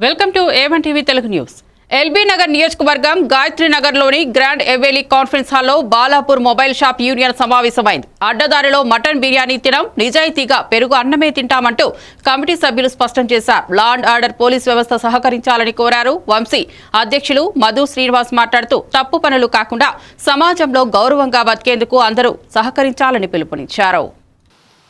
welcome to A one TV Telugu news L B Nagar నియోజకవర్గం గాయత్రి నగర్లోని grand ఎవేలీ conference హాల్లో బాలాపూర్ మొబైల్ షాప్ యూనియన్ సమావేశమైంది. అడ్డదారిలో మటన్ బిర్యానీ తినం నిజాయితీగా పెరుగు అన్నమే తింటామంటూ కమిటీ సభ్యులు స్పష్టం చేశారు. లా అండ్ ఆర్డర్ పోలీస్ వ్యవస్థ సహకరించాలని కోరారు వంశీ. అధ్యక్షులు మధు శ్రీనివాస్ మాట్లాడుతూ తప్పు పనులు కాకుండా సమాజంలో గౌరవంగా బతికేందుకు అందరూ సహకరించాలని పిలుపునిచ్చారు.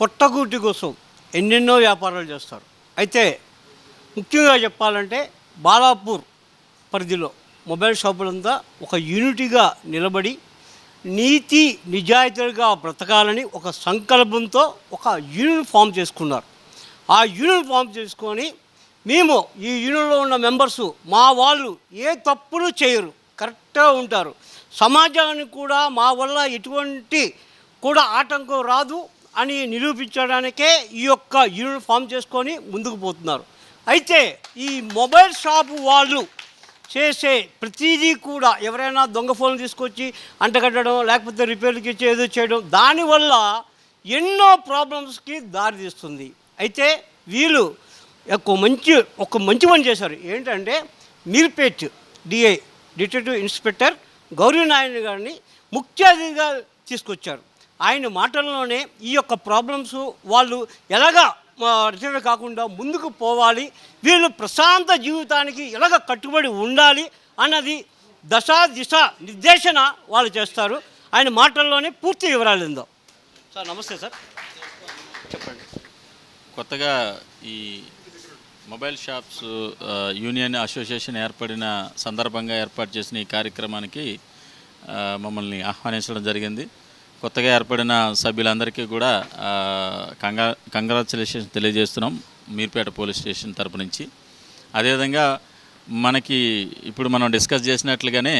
పొట్టగూటి కోసం ఎన్నెన్నో వ్యాపారాలు చేస్తారు. అయితే ముఖ్యంగా చెప్పాలంటే బాలాపూర్ పరిధిలో మొబైల్ షాపులంతా ఒక యూనిటీగా నిలబడి నీతి నిజాయితీగా బ్రతకాలని ఒక సంకల్పంతో ఒక యూనియన్ ఫామ్ చేసుకున్నారు. ఆ యూనియన్ ఫామ్ చేసుకొని మేము ఈ యూనియన్లో ఉన్న మెంబర్సు మా వాళ్ళు ఏ తప్పులు చేయరు కరెక్ట్గా ఉంటారు. సమాజానికి కూడా మా వల్ల ఎటువంటి కూడా ఆటంకం రాదు అని నిరూపించడానికే ఈ యొక్క యూనియన్ ఫామ్ చేసుకొని ముందుకు పోతున్నారు. అయితే ఈ మొబైల్ షాపు వాళ్ళు చేసే ప్రతిదీ కూడా ఎవరైనా దొంగ ఫోన్ తీసుకొచ్చి అంటగట్టడం లేకపోతే రిపేర్కి ఇచ్చి ఏదో చేయడం దానివల్ల ఎన్నో ప్రాబ్లమ్స్కి దారితీస్తుంది అయితే వీళ్ళు ఒక మంచి ఒక మంచి పని చేశారు. ఏంటంటే Meerpet D I detective inspector Gowri Narayana గారిని ముఖ్య అతిథిగా తీసుకొచ్చారు. ఆయన మాటల్లోనే ఈ యొక్క ప్రాబ్లమ్స్ వాళ్ళు ఎలాగా రిటైర్ కాకుండా ముందుకు పోవాలి. వీళ్ళు ప్రశాంత జీవితానికి ఎలాగ కట్టుబడి ఉండాలి అన్నది దశ దిశ నిర్దేశన వాళ్ళు చేస్తారు. ఆయన మాటల్లోనే పూర్తి వివరాలు ఉందో సార్ నమస్తే సార్. చెప్పండి. కొత్తగా ఈ మొబైల్ షాప్స్ యూనియన్ అసోసియేషన్ ఏర్పడిన సందర్భంగా ఏర్పాటు చేసిన ఈ కార్యక్రమానికి మమ్మల్ని ఆహ్వానించడం జరిగింది. కొత్తగా ఏర్పడిన సభ్యులందరికీ కూడా కంగా కంగ్రాచులేషన్స్ తెలియజేస్తున్నాం మీర్పేట పోలీస్ స్టేషన్ తరపు నుంచి. అదేవిధంగా మనకి ఇప్పుడు మనం డిస్కస్ చేసినట్లుగానే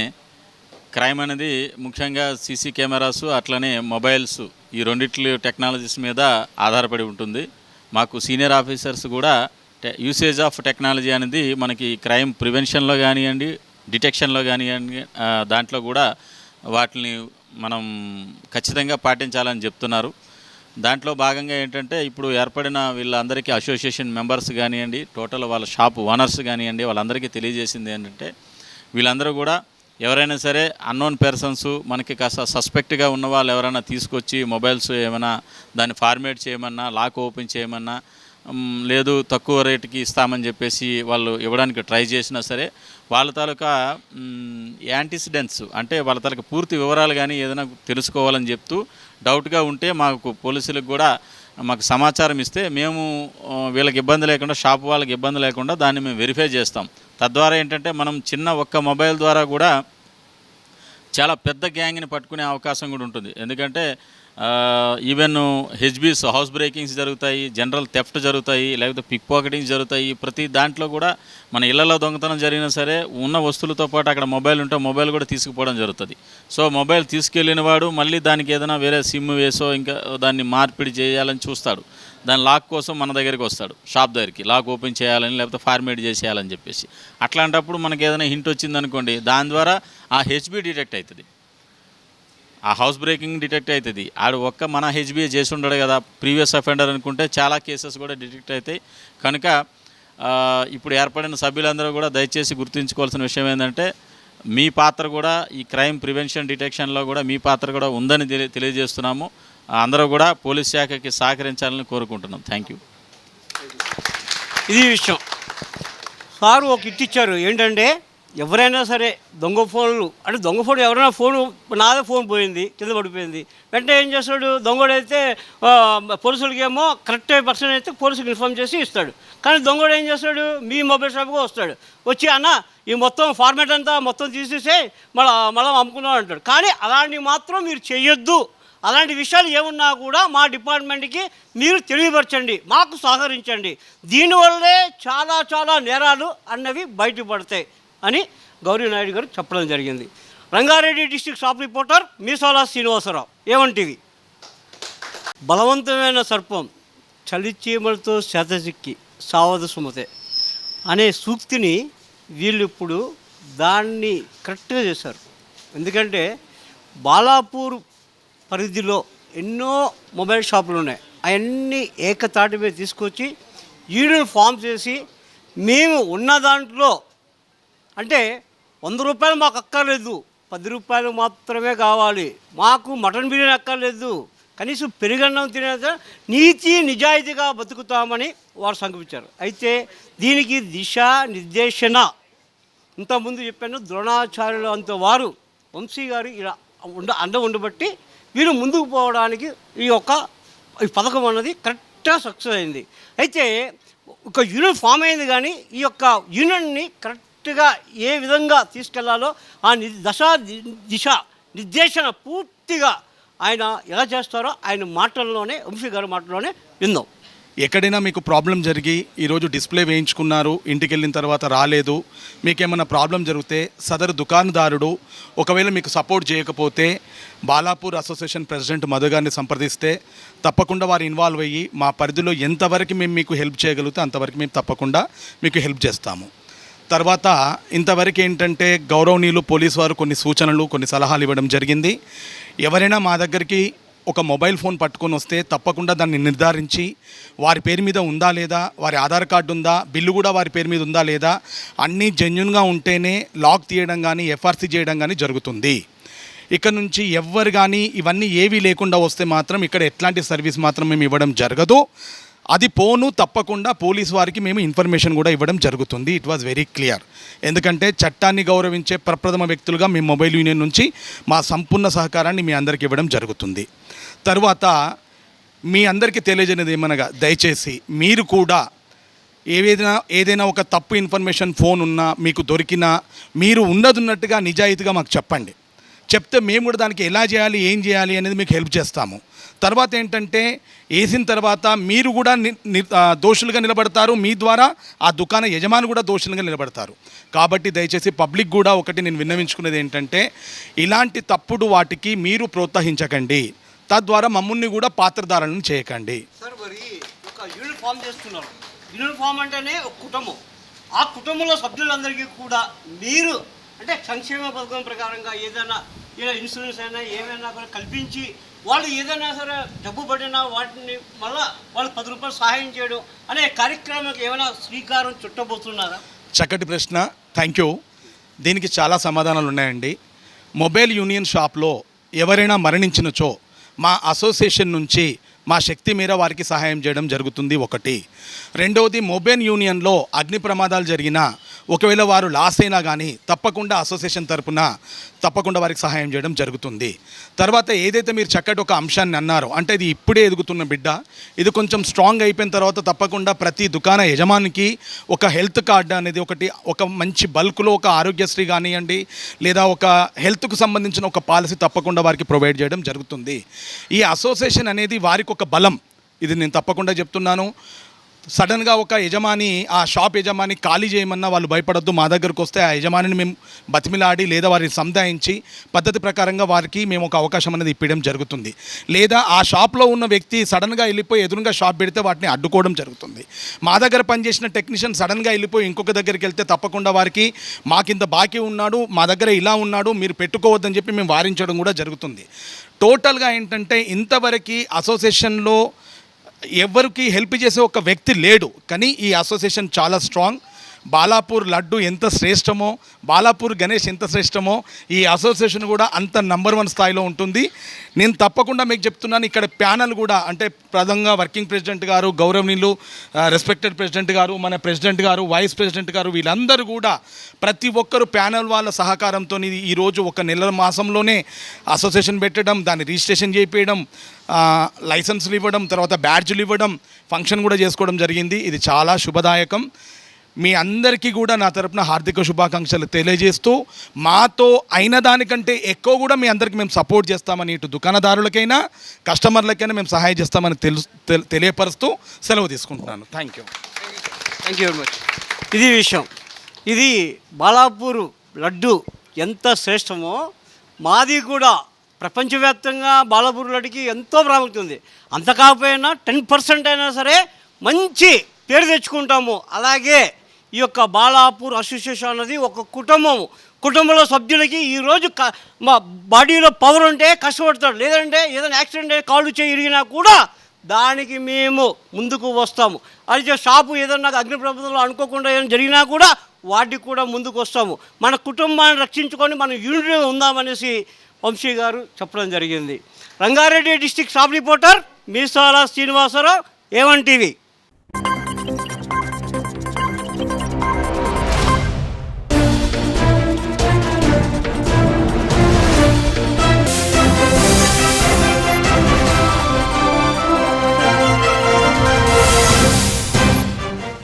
క్రైమ్ అనేది ముఖ్యంగా సీసీ కెమెరాస్ అట్లనే మొబైల్స్ ఈ రెండిట్లు టెక్నాలజీస్ మీద ఆధారపడి ఉంటుంది. మాకు సీనియర్ ఆఫీసర్స్ కూడా యూసేజ్ ఆఫ్ టెక్నాలజీ అనేది మనకి క్రైమ్ ప్రివెన్షన్లో కానివ్వండి డిటెక్షన్లో కానివ్వండి దాంట్లో కూడా వాటిని మనం ఖచ్చితంగా పాటించాలని చెప్తున్నారు. దాంట్లో భాగంగా ఏంటంటే ఇప్పుడు ఏర్పడిన వీళ్ళందరికీ అసోసియేషన్ మెంబర్స్ కానివ్వండి టోటల్ వాళ్ళ షాప్ ఓనర్స్ కానివ్వండి వాళ్ళందరికీ తెలియజేసింది ఏంటంటే వీళ్ళందరూ కూడా ఎవరైనా సరే అన్నోన్ పర్సన్స్ మనకి కాస్త సస్పెక్ట్గా ఉన్న వాళ్ళు ఎవరైనా తీసుకొచ్చి మొబైల్స్ ఏమైనా దాన్ని ఫార్మేట్ చేయమన్నా లాక్ ఓపెన్ చేయమన్నా లేదు తక్కువ రేటుకి ఇస్తామని చెప్పేసి వాళ్ళు ఇవ్వడానికి ట్రై చేసినా సరే వాళ్ళ తాలూకా యాంటిసిడెంట్స్ అంటే వాళ్ళ తాలూకా పూర్తి వివరాలు కానీ ఏదైనా తెలుసుకోవాలని చెప్తూ డౌట్గా ఉంటే మాకు పోలీసులకు కూడా మాకు సమాచారం ఇస్తే మేము వీళ్ళకి ఇబ్బంది లేకుండా షాప్ వాళ్ళకి ఇబ్బంది లేకుండా దాన్ని మేము వెరిఫై చేస్తాం. తద్వారా ఏంటంటే మనం చిన్న ఒక్క మొబైల్ ద్వారా కూడా చాలా పెద్ద గ్యాంగ్ని పట్టుకునే అవకాశం కూడా ఉంటుంది. ఎందుకంటే ఈవెన్ హెచ్బీస్ హౌస్ బ్రేకింగ్స్ జరుగుతాయి జనరల్ థెఫ్ట్ జరుగుతాయి లేకపోతే పిక్ పాకెటింగ్స్ జరుగుతాయి. ప్రతి దాంట్లో కూడా మన ఇళ్ళలో దొంగతనం జరిగినా సరే ఉన్న వస్తువులతో పాటు అక్కడ మొబైల్ ఉంటే మొబైల్ కూడా తీసుకుపోవడం జరుగుతుంది. సో మొబైల్ తీసుకెళ్ళిన వాడు మళ్ళీ దానికి ఏదైనా వేరే సిమ్ వేసో ఇంకా దాన్ని మార్పిడి చేయాలని చూస్తాడు. దాని లాక్ కోసం మన దగ్గరికి వస్తాడు షాప్ దగ్గరికి. లాక్ ఓపెన్ చేయాలని లేకపోతే ఫార్మేట్ చేసేయాలని చెప్పేసి. అట్లాంటప్పుడు మనకి ఏదైనా హింట్ వచ్చిందనుకోండి దాని ద్వారా ఆ హెచ్బి డిటెక్ట్ అవుతుంది. ఆ హౌస్ బ్రేకింగ్ డిటెక్ట్ అవుతుంది. ఆడు ఒక్క మన హెచ్బిఏ చేసి ఉండడు కదా ప్రీవియస్ అఫెండర్ అనుకుంటే చాలా కేసెస్ కూడా డిటెక్ట్ అవుతాయి. కనుక ఇప్పుడు ఏర్పడిన సభ్యులందరూ కూడా దయచేసి గుర్తుంచుకోవాల్సిన విషయం ఏంటంటే మీ పాత్ర కూడా ఈ క్రైమ్ ప్రివెన్షన్ డిటెక్షన్లో కూడా మీ పాత్ర కూడా ఉందని తెలియజేస్తున్నాము. అందరూ కూడా పోలీస్ శాఖకి సహకరించాలని కోరుకుంటున్నాం. థ్యాంక్ యూ ఇది విషయం. సారు ఒక ఇచ్చారు. ఏంటంటే ఎవరైనా సరే దొంగ ఫోన్లు అంటే దొంగ ఫోన్ ఎవరైనా ఫోన్ నాదే ఫోన్ పోయింది కింద పడిపోయింది. వెంటనే ఏం చేస్తాడు? దొంగడైతే పోలీసులకేమో కరెక్ట్ పర్సన్ అయితే పోలీసులకు ఇన్ఫామ్ చేసి ఇస్తాడు. కానీ దొంగడు ఏం చేస్తాడు? మీ మొబైల్ షాప్కి వస్తాడు. వచ్చి అన్న ఈ మొత్తం ఫార్మాట్ అంతా మొత్తం తీసేసే మళ్ళీ మళ్ళీ అమ్ముకున్నాం అంటాడు. కానీ అలాంటివి మాత్రం మీరు చేయొద్దు అలాంటి విషయాలు ఏమున్నా కూడా మా డిపార్ట్మెంట్కి మీరు తెలియపరచండి మాకు సహకరించండి. దీనివల్లే చాలా చాలా నేరాలు అన్నవి బయటపడతాయి. అని గౌరీ నాయుడు గారు చెప్పడం జరిగింది. Rangareddy district shop reporter Meesala Srinivasarao ఏమంటివి బలవంతమైన సర్పం చలిచీమలతో శతజిక్కి సావదు సుమతే అనే సూక్తిని వీళ్ళు ఇప్పుడు దాన్ని కరెక్ట్గా చేశారు. ఎందుకంటే బాలాపూర్ పరిధిలో ఎన్నో మొబైల్ షాపులు ఉన్నాయి. అవన్నీ ఏకతాటి మీద తీసుకొచ్చి ఈడును ఫామ్ చేసి మేము ఉన్న దాంట్లో అంటే వంద రూపాయలు మాకు అక్కర్లేదు పది రూపాయలు మాత్రమే కావాలి. మాకు మటన్ బిర్యానీ అక్కర్లేదు. కనీసం పెరుగన్నం తినేదా నీతి నిజాయితీగా బతుకుతామని వారు సంకల్పించారు. అయితే దీనికి దిశ నిర్దేశన. ఇంతకుముందు చెప్పాను ద్రోణాచార్యులు అంత వారు వంశీ గారు ఇలా ఉండ అండ ఉండబట్టి వీరు ముందుకు పోవడానికి ఈ యొక్క ఈ పథకం అన్నది కరెక్ట్గా సక్సెస్ అయింది. అయితే ఒక యూనియన్ ఫామ్ అయింది కానీ ఈ యొక్క యూనియన్ని కరెక్ట్గా ఏ విధంగా తీసుకెళ్ళాలో ఆ ని దశ ది- దిశ నిర్దేశన పూర్తిగా ఆయన ఎలా చేస్తారో ఆయన మాటల్లోనే వంశీ గారి మాటల్లోనే విందాం. ఎక్కడైనా మీకు ప్రాబ్లం జరిగి ఈరోజు డిస్ప్లే వేయించుకున్నారు ఇంటికి వెళ్ళిన తర్వాత రాలేదు మీకేమైనా ప్రాబ్లం జరిగితే సదరు దుకాణదారుడు ఒకవేళ మీకు సపోర్ట్ చేయకపోతే బాలాపూర్ అసోసియేషన్ ప్రెసిడెంట్ మధు గారిని సంప్రదిస్తే తప్పకుండా వారు ఇన్వాల్వ్ అయ్యి మా పరిధిలో ఎంతవరకు మేము మీకు హెల్ప్ చేయగలిగితే అంతవరకు మేము తప్పకుండా మీకు హెల్ప్ చేస్తాము. తర్వాత ఇంతవరకు ఏంటంటే గౌరవనీయులు పోలీస్ వారు కొన్ని సూచనలు కొన్ని సలహాలు ఇవ్వడం జరిగింది. ఎవరైనా మా దగ్గరికి ఒక మొబైల్ ఫోన్ పట్టుకొని వస్తే తప్పకుండా దాన్ని నిర్ధారించి వారి పేరు మీద ఉందా లేదా వారి ఆధార్ కార్డు ఉందా బిల్లు కూడా వారి పేరు మీద ఉందా లేదా అన్నీ జెన్యున్గా ఉంటేనే లాక్ తీయడం కానీ ఎఫ్ఆర్సీ చేయడం కానీ జరుగుతుంది. ఇక్కడ నుంచి ఎవ్వరు కానీ ఇవన్నీ ఏవీ లేకుండా వస్తే మాత్రం ఇక్కడ ఎట్లాంటి సర్వీస్ మాత్రం మేము ఇవ్వడం జరగదు. అది పోను తప్పకుండా పోలీస్ వారికి మేము ఇన్ఫర్మేషన్ కూడా ఇవ్వడం జరుగుతుంది. ఇట్ వాజ్ వెరీ క్లియర్ ఎందుకంటే చట్టాన్ని గౌరవించే ప్రప్రథమ వ్యక్తులుగా మీ మొబైల్ యూనియన్ నుంచి మా సంపూర్ణ సహకారాన్ని మీ అందరికి ఇవ్వడం జరుగుతుంది. తర్వాత మీ అందరికీ తెలియజేయనిది ఏమనగా దయచేసి మీరు కూడా ఏదైనా ఏదైనా ఒక తప్పు ఇన్ఫర్మేషన్ ఫోన్ ఉన్నా మీకు దొరికినా మీరు ఉన్నదిన్నట్టుగా నిజాయితీగా మాకు చెప్పండి. చెప్తే మేము కూడా దానికి ఎలా చేయాలి ఏం చేయాలి అనేది మీకు హెల్ప్ చేస్తాము. తర్వాత ఏంటంటే వేసిన తర్వాత మీరు కూడా ని- దోషులుగా నిలబడతారు. మీ ద్వారా ఆ దుకాణ యజమాని కూడా దోషులుగా నిలబడతారు. కాబట్టి దయచేసి పబ్లిక్ కూడా ఒకటి నేను విన్నవించుకునేది ఏంటంటే ఇలాంటి తప్పుడు వాటికి మీరు ప్రోత్సహించకండి. తద్వారా మమ్మల్ని కూడా పాత్రధారులను చేయకండి. సార్ మరి ఒక యూనిట్ ఫామ్ చేస్తున్నారు. యూనిట్ ఫామ్ అంటేనే ఒక కుటుంబం. ఆ కుటుంబంలో సభ్యులందరికీ కూడా మీరు అంటే సంక్షేమ పథకం ప్రకారంగా ఏదైనా ఇలా ఇన్సూరెన్స్ అయినా ఏమైనా కూడా కల్పించి వాళ్ళు ఏదైనా సరే డబ్బు పడినా వాటిని మళ్ళా వాళ్ళు పది రూపాయలు సహాయం చేయడం అనే కార్యక్రమానికి ఏమైనా శ్రీకారం చుట్టబోతున్నారా? చక్కటి ప్రశ్న. థ్యాంక్ యూ దీనికి చాలా సమాధానాలు ఉన్నాయండి. మొబైల్ యూనియన్ షాప్లో ఎవరైనా మరణించినచో మా అసోసియేషన్ నుంచి మా శక్తి మేర వారికి సహాయం చేయడం జరుగుతుంది ఒకటి. రెండవది మొబైల్ యూనియన్లో అగ్ని ప్రమాదాలు జరిగినా ఒకవేళ వారు లాస్ అయినా కానీ తప్పకుండా అసోసియేషన్ తరపున తప్పకుండా వారికి సహాయం చేయడం జరుగుతుంది. తర్వాత ఏదైతే మీరు చక్కటి ఒక అంశాన్ని అన్నారో అంటే ఇది ఇప్పుడే ఎదుగుతున్న బిడ్డ ఇది కొంచెం స్ట్రాంగ్ అయిపోయిన తర్వాత తప్పకుండా ప్రతి దుకాణ యజమానికి ఒక హెల్త్ కార్డు అనేది ఒకటి ఒక మంచి బల్క్లో ఒక ఆరోగ్యశ్రీ కానివ్వండి లేదా ఒక హెల్త్కు సంబంధించిన ఒక పాలసీ తప్పకుండా వారికి ప్రొవైడ్ చేయడం జరుగుతుంది. ఈ అసోసియేషన్ అనేది వారికి ఒక బలం. ఇది నేను తప్పకుండా చెప్తున్నాను. సడన్గా ఒక యజమాని ఆ షాప్ యజమాని ఖాళీ చేయమన్నా వాళ్ళు భయపడద్దు మా దగ్గరకు వస్తే ఆ యజమానిని మేము బతిమిలాడి లేదా వారిని సంధాయించి పద్ధతి ప్రకారంగా వారికి మేము ఒక అవకాశం అనేది ఇప్పించడం జరుగుతుంది. లేదా ఆ షాప్లో ఉన్న వ్యక్తి సడన్గా వెళ్ళిపోయి ఎదురుగా షాప్ పెడితే వాటిని అడ్డుకోవడం జరుగుతుంది. మా దగ్గర పనిచేసిన టెక్నీషియన్ సడన్గా వెళ్ళిపోయి ఇంకొక దగ్గరికి వెళ్తే తప్పకుండా వారికి మాకింత బాకీ ఉన్నాడు మా దగ్గర ఇలా ఉన్నాడు మీరు పెట్టుకోవద్దని చెప్పి మేము వారించడం కూడా జరుగుతుంది. టోటల్గా ఏంటంటే ఇంతవరకు అసోసియేషన్లో ఎవరికి హెల్ప్ చేసే ఒక వ్యక్తి లేడు. కానీ ఈ అసోసియేషన్ చాలా స్ట్రాంగ్. బాలాపూర్ లడ్డు ఎంత శ్రేష్టమో బాలాపూర్ గణేష్ ఎంత శ్రేష్టమో ఈ అసోసియేషన్ కూడా అంత నంబర్ వన్ స్థాయిలో ఉంటుంది. నేను తప్పకుండా మీకు చెప్తున్నాను ఇక్కడ ప్యానల్ కూడా అంటే ప్రధానంగా వర్కింగ్ ప్రెసిడెంట్ గారు గౌరవనీయులు రెస్పెక్టెడ్ ప్రెసిడెంట్ గారు మన ప్రెసిడెంట్ గారు వైస్ ప్రెసిడెంట్ గారు వీళ్ళందరూ కూడా ప్రతి ఒక్కరు ప్యానల్ వాళ్ళ సహకారంతో ఈరోజు ఒక నెల మాసంలోనే అసోసియేషన్ పెట్టడం దాన్ని రిజిస్ట్రేషన్ చేయించడం లైసెన్సులు ఇవ్వడం తర్వాత బ్యాడ్జ్లు ఇవ్వడం ఫంక్షన్ కూడా చేసుకోవడం జరిగింది. ఇది చాలా శుభదాయకం. మీ అందరికీ కూడా నా తరపున హార్దిక శుభాకాంక్షలు తెలియజేస్తూ మాతో అయిన దానికంటే ఎక్కువ కూడా మీ అందరికీ మేము సపోర్ట్ చేస్తామని ఇటు దుకాణదారులకైనా కస్టమర్లకైనా మేము సహాయం చేస్తామని తెలు తెలియపరుస్తూ సెలవు తీసుకుంటున్నాను. Thank you thank you very much ఇది విషయం. ఇది బాలాపూర్ లడ్డు ఎంత శ్రేష్టమో మాది కూడా ప్రపంచవ్యాప్తంగా బాలాపూర్ లడ్డుకి ఎంతో ప్రాముఖ్యత ఉంది. అంత కాకపోయినా టెన్ పర్సెంట్ అయినా సరే మంచి పేరు తెచ్చుకుంటాము. అలాగే ఈ యొక్క బాలాపూర్ అసోసియేషన్ అన్నది ఒక కుటుంబము. కుటుంబంలో సభ్యులకి ఈరోజు క మా బాడీలో పవర్ ఉంటే కష్టపడతాడు లేదంటే ఏదైనా యాక్సిడెంట్ అయ్యి కాళ్ళు చేయి ఇరిగినా కూడా దానికి మేము ముందుకు వస్తాము. అయితే షాపు ఏదన్నా అగ్ని ప్రమాదంలో అనుకోకుండా ఏదైనా జరిగినా కూడా వాటికి కూడా ముందుకు వస్తాము. మన కుటుంబాన్ని రక్షించుకొని మనం యూనిట్గా ఉందామనేసి వంశీ గారు చెప్పడం జరిగింది. Rangareddy district shop reporter Meesala Srinivasarao A one TV